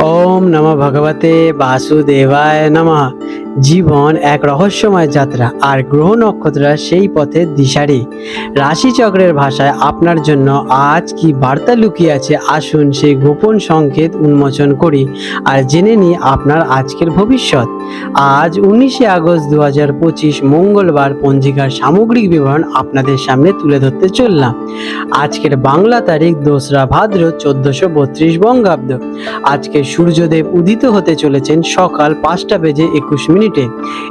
ওম নম ভগবতে বাসুদেবায় নমঃ। জীবন এক রহস্যময় যাত্রা আর গ্রহ নক্ষত্র সেই পথের দিশারি। রাশিচক্রের ভাষায় আপনার জন্য আজ কি বার্তা লুকিয়ে আছে আসুন সেই গোপন সংকেত উন্মোচন করি। আর জেনে নিই আপনার আজকের ভবিষ্যৎ। আজ উনিশে আগস্ট দু হাজার পঁচিশ মঙ্গলবার পঞ্জিকার সামগ্রিক বিবরণ আপনাদের সামনে তুলে ধরতে চললাম। আজকের বাংলা তারিখ দোসরা ভাদ্র চোদ্দশো বত্রিশ বঙ্গাব্দ। আজকে সূর্যদেব উদিত হতে চলেছেন সকাল পাঁচটা বেজে একুশ মিনিটে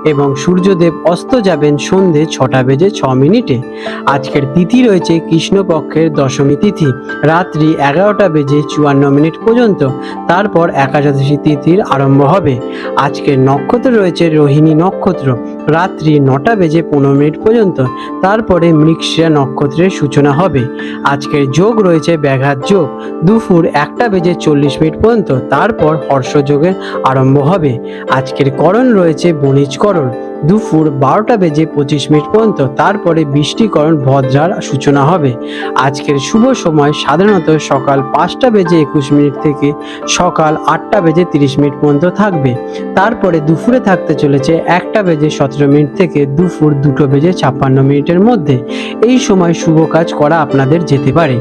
এবং সূর্যদেব অস্ত যাবেন সন্ধে ছটা বেজে ছ মিনিটে। আজকের তিথি রয়েছে কৃষ্ণপক্ষের দশমী তিথি, রাত্রি এগারোটা বেজে চুয়ান্ন মিনিট পর্যন্ত। তারপর একাদশী তিথির আরম্ভ হবে। আজকের নক্ষত্র রয়েছে রোহিণী নক্ষত্র। রাত্রি নটা বেজে পনেরো মিনিট পর্যন্ত তারপরে মৃগশিরা নক্ষত্রের সূচনা হবে। আজকের যোগ রয়েছে ব্যাঘাত যোগ। দুপুর একটা বেজে চল্লিশ মিনিট পর্যন্ত তারপর হর্ষযোগের আরম্ভ হবে। আজকের করণ রয়েছে বণিজকরণ দুপুর বারোটা বেজে পঁচিশ মিনিট পর্যন্ত। তারপরে বৃষ্টিকরণ ভদ্রার সূচনা হবে। আজকের শুভ সময় সাধারণত সকাল পাঁচটা বেজে একুশ মিনিট থেকে সকাল আটটা বেজে তিরিশ মিনিট পর্যন্ত থাকবে। তারপরে দুপুরে থাকতে চলেছে একটা বেজে সতেরো মিনিট থেকে দুপুর দুটো বেজে ছাপ্পান্ন মিনিটের মধ্যে। এই সময় শুভ কাজ করা আপনাদের যেতে পারে।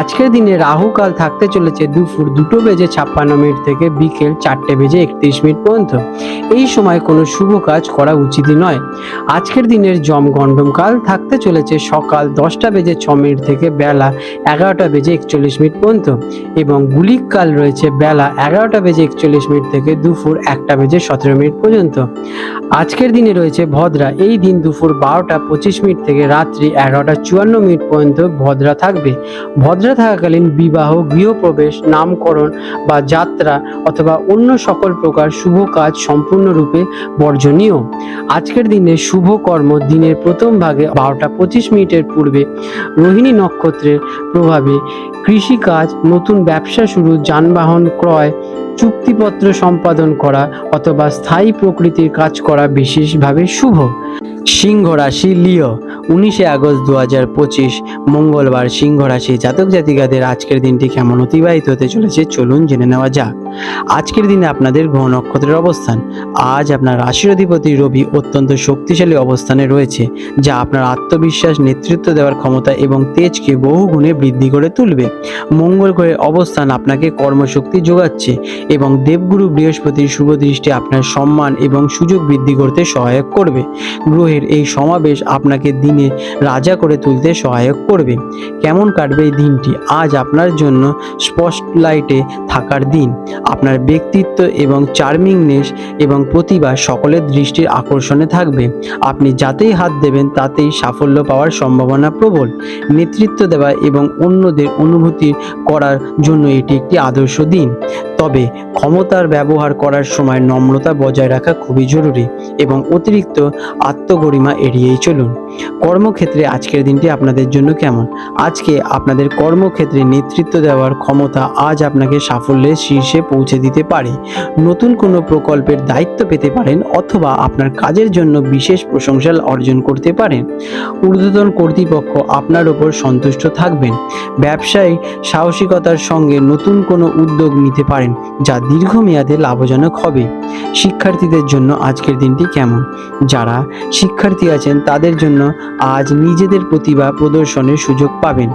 আজকের দিনে রাহুকাল থাকতে চলেছে দুপুর দুটো বেজে ছাপ্পান্ন মিনিট থেকে বিকেল চারটে বেজে একত্রিশ মিনিট পর্যন্ত। এই সময় কোনো শুভ কাজ করা উচিতই নয়। আজকের দিনের জম গণ্ডম কাল থাকতে চলেছে সকাল দশটা বেজে ছ মিনিট থেকে বেলা এগারোটা বেজে একচল্লিশ মিনিট পর্যন্ত এবং গুলিক কাল রয়েছে বেলা এগারোটা বেজে একচল্লিশ মিনিট থেকে দুপুর একটা বেজে সতেরো মিনিট পর্যন্ত। আজকের দিনে রয়েছে ভদ্রা। এই দিন দুপুর বারোটা পঁচিশ মিনিট থেকে রাত্রি এগারোটা চুয়ান্ন মিনিট পর্যন্ত ভদ্রা থাকবে। ভদ্রা থাকাকালীন বিবাহ, গৃহপ্রবেশ, নামকরণ বা যাত্রা অথবা অন্য সকল প্রকার শুভ কাজ সম্পূর্ণরূপে বর্জনীয়। আজকের দিনে শুভ কর্ম দিনের প্রথম ভাগে বারোটা পঁচিশ মিনিটের পূর্বে রোহিণী নক্ষত্রের প্রভাবে কৃষিকাজ, নতুন ব্যবসা শুরু, যানবাহন ক্রয়, চুক্তিপত্র সম্পাদন করা অথবা স্থায়ী প্রকৃতির কাজ করা বিশেষভাবে শুভ। সিংহ রাশি লিও, উনিশে আগস্ট দু হাজার পঁচিশ, মঙ্গলবার সিংহ রাশি জাতক জাতিকাদের আজকের দিনটি কেমন অতিবাহিত হতে চলেছে চলুন জেনে নেওয়া যাক। আজকের দিনে আপনাদের গ্রহ নক্ষত্রের অবস্থান। আজ আপনার রাশির অধিপতি রবি অত্যন্ত শক্তিশালী অবস্থানে রয়েছে, যা আপনার আত্মবিশ্বাস, নেতৃত্ব দেওয়ার ক্ষমতা এবং তেজকে বহু গুণে বৃদ্ধি করে তুলবে। মঙ্গল গ্রহের অবস্থান আপনাকে কর্মশক্তি যোগাচ্ছে এবং দেবগুরু বৃহস্পতির শুভ দৃষ্টি আপনার সম্মান এবং সুযোগ বৃদ্ধি করতে সহায়ক করবে। গ্রহের এই সমাবেশ আপনাকে দিনে রাজা করে তুলতে সহায়ক করবে। কেমন কাটবে এই দিনটি? আজ আপনার জন্য স্পটলাইটে থাকার দিন। আপনার ব্যক্তিত্ব এবং চার্মিংনেস এবং প্রতিভা সকলের দৃষ্টির আকর্ষণে থাকবে। আপনি যাতেই হাত দেবেন, তাতেই সাফল্য পাওয়ার সম্ভাবনা প্রবল। নেতৃত্ব দেওয়া এবং অন্যদের অনুভূতি করার জন্য এটি একটি আদর্শ দিন। তবে ক্ষমতার ব্যবহার করার সময় নম্রতা বজায় রাখা খুবই জরুরি এবং অতিরিক্ত আত্মগরিমা এড়িয়েই চলুন। কর্মক্ষেত্রে আজকের দিনটি আপনাদের জন্য কেমন? আজকে আপনাদের কর্মক্ষেত্রে নেতৃত্ব দেওয়ার ক্ষমতা আজ আপনাকে সাফল্যের শীর্ষে পৌঁছে দিতে পারে। নতুন কোনো প্রকল্পের দায়িত্ব পেতে পারেন অথবা আপনার কাজের জন্য বিশেষ প্রশংসা অর্জন করতে পারেন। ঊর্ধ্বতন কর্তৃপক্ষ আপনার ওপর সন্তুষ্ট থাকবেন। ব্যবসায়ী সাহসিকতার সঙ্গে নতুন কোনো উদ্যোগ নিতে পারেন, যা দীর্ঘমেয়াদে লাভজনক হবে। শিক্ষার্থীদের জন্য আজকের দিনটি কেমন? যারা শিক্ষার্থী আছেন, তাদের জন্য আজ নিজেদের প্রতিভা প্রদর্শনের সুযোগ পাবেন।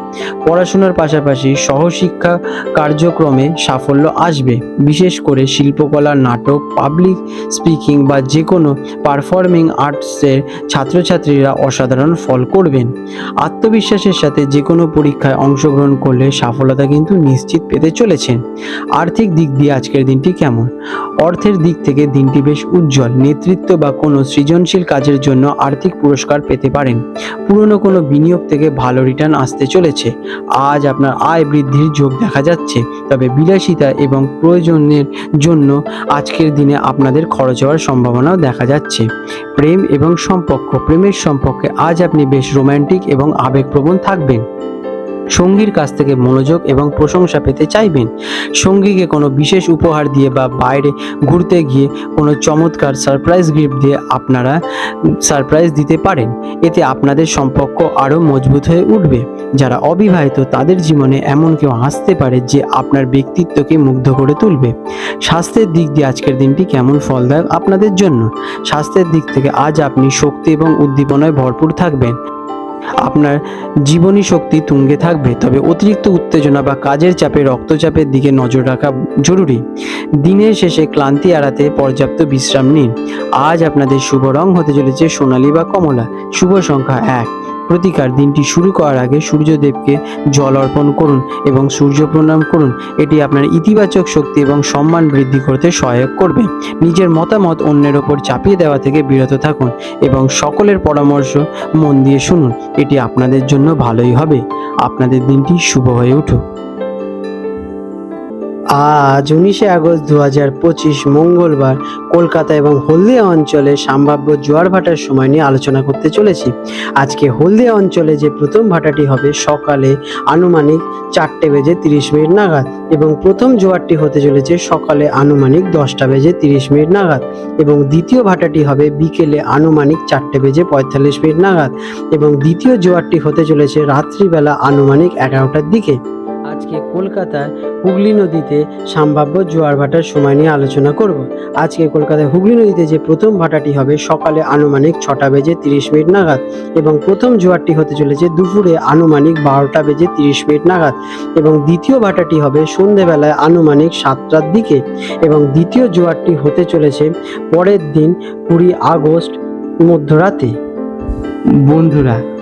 পড়াশোনার পাশাপাশি সহশিক্ষা কার্যক্রমে সাফল্য আসবে। বিশেষ করে শিল্পকলা, নাটক পাবলিক স্পিকিং বা যে কোনো পারফর্মিং আর্টসের ছাত্রছাত্রীরা অসাধারণ ফল করবেন। আত্মবিশ্বাসের সাথে যে কোনো পরীক্ষায় অংশগ্রহণ করলে সফলতা কিন্তু নিশ্চিত পেতে চলেছেন আর্থিক দিক দিয়ে আজকের দিনটি কেমন? অর্থের দিক থেকে দিনটি বেশ উজ্জ্বল। নেতৃত্ব বা কোনো সৃজনশীল কাজের জন্য আর্থিক পুরস্কার পেতে পারেন। পুরনো কোনো বিনিয়োগ থেকে ভালো রিটার্ন আসতে চলেছে। আজ আপনার আয় বৃদ্ধির যোগ দেখা যাচ্ছে। তবে বিলাসিতা এবং প্রয়োজনের জন্য আজকের দিনে আপনাদের খরচ হওয়ার সম্ভাবনাও দেখা যাচ্ছে। প্রেম এবং সম্পর্ক, প্রেমের সম্পর্কে আজ আপনি বেশ রোমান্টিক এবং আবেগপ্রবণ থাকবেন। সঙ্গীর কাছ থেকে মনোযোগ এবং প্রশংসা পেতে চাইবেন। সঙ্গীকে কোনো বিশেষ উপহার দিয়ে বা বাইরে ঘুরতে গিয়ে কোনো চমৎকার সারপ্রাইজ গিফট দিয়ে আপনারা সারপ্রাইজ দিতে পারেন। এতে আপনাদের সম্পর্ক আরও মজবুত হয়ে উঠবে। যারা অবিবাহিত তাদের জীবনে এমন কেউ আসতে পারে যে আপনার ব্যক্তিত্বকে মুগ্ধ করে তুলবে। স্বাস্থ্যের দিক দিয়ে আজকের দিনটি কেমন ফলদায়ক আপনাদের জন্য? স্বাস্থ্যের দিক থেকে আজ আপনি শক্তি এবং উদ্দীপনায় ভরপুর থাকবেন। আপনার জীবনী শক্তি তুঙ্গে থাকবে, তবে অতিরিক্ত উত্তেজনা বা কাজের চাপে রক্তচাপের দিকে নজর রাখা জরুরি। দিনের শেষে ক্লান্তি এড়াতে পর্যাপ্ত বিশ্রাম নিন। আজ আপনাদের শুভ রং হতে চলেছে সোনালী বা কমলা। শুভ সংখ্যা এক। প্রতিকার দিনটি শুরু করার আগে সূর্যদেবকে জল অর্পণ করুন এবং সূর্য প্রণাম করুন। এটি আপনার ইতিবাচক শক্তি এবং সম্মান বৃদ্ধি করতে সহায়ক করবে। নিজের মতামত অন্যের ওপর চাপিয়ে দেওয়া থেকে বিরত থাকুন এবং সকলের পরামর্শ মন দিয়ে শুনুন। এটি আপনাদের জন্য ভালোই হবে। আপনাদের দিনটি শুভ হয়ে উঠুক। আজ উনিশে আগস্ট দু হাজার পঁচিশ মঙ্গলবার কলকাতা এবং হলদিয়া অঞ্চলে সম্ভাব্য জোয়ার ভাটার সময় নিয়ে আলোচনা করতে চলেছি। আজকে হলদিয়া অঞ্চলে যে প্রথম ভাটাটি হবে সকালে আনুমানিক চারটে বেজে তিরিশ মিনিট নাগাদ এবং প্রথম জোয়ারটি হতে চলেছে সকালে আনুমানিক দশটা বেজে তিরিশ মিনিট নাগাদ এবং দ্বিতীয় ভাটাটি হবে বিকেলে আনুমানিক চারটে বেজে পঁয়তাল্লিশ মিনিট নাগাদ এবং দ্বিতীয় জোয়ারটি হতে চলেছে রাত্রিবেলা আনুমানিক এগারোটার দিকে। আজকে কলকাতার হুগলি নদীতে সম্ভাব্য জোয়ার ভাটার সময় নিয়ে আলোচনা করব। আজকে কলকাতায় হুগলি নদীতে যে প্রথম ভাটাটি হবে, সকালে আনুমানিক ছটা বেজে তিরিশ মিনিট নাগাদ এবং প্রথম জোয়ারটি হতে চলেছে দুপুরে আনুমানিক বারোটা বেজে তিরিশ মিনিট নাগাদ এবং দ্বিতীয় ভাটাটি হবে সন্ধেবেলায় আনুমানিক সাতটার দিকে এবং দ্বিতীয় জোয়ারটি হতে চলেছে পরের দিন কুড়ি আগস্ট মধ্যরাতে। বন্ধুরা